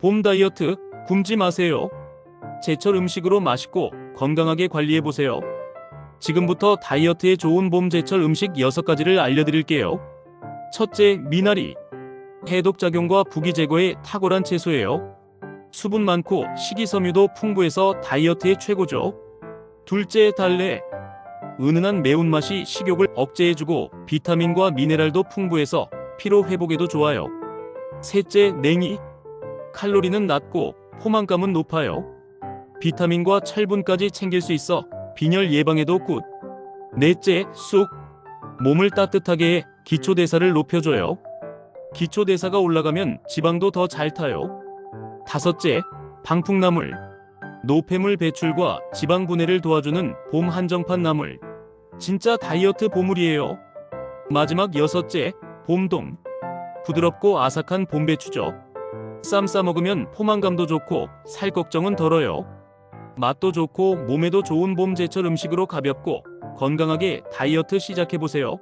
봄 다이어트 굶지 마세요. 제철 음식으로 맛있고 건강하게 관리해보세요. 지금부터 다이어트에 좋은 봄 제철 음식 6가지를 알려드릴게요. 첫째, 미나리. 해독작용과 부기 제거에 탁월한 채소예요. 수분 많고 식이섬유도 풍부해서 다이어트에 최고죠. 둘째, 달래. 은은한 매운맛이 식욕을 억제해주고 비타민과 미네랄도 풍부해서 피로 회복에도 좋아요. 셋째, 냉이. 칼로리는 낮고 포만감은 높아요. 비타민과 철분까지 챙길 수 있어 빈혈 예방에도 굿. 넷째, 쑥. 몸을 따뜻하게 해 기초대사를 높여줘요. 기초대사가 올라가면 지방도 더 잘 타요. 다섯째, 방풍나물. 노폐물 배출과 지방 분해를 도와주는 봄 한정판 나물. 진짜 다이어트 보물이에요. 마지막 여섯째, 봄동. 부드럽고 아삭한 봄배추죠. 쌈 싸 먹으면 포만감도 좋고 살 걱정은 덜어요. 맛도 좋고 몸에도 좋은 봄 제철 음식으로 가볍고 건강하게 다이어트 시작해보세요.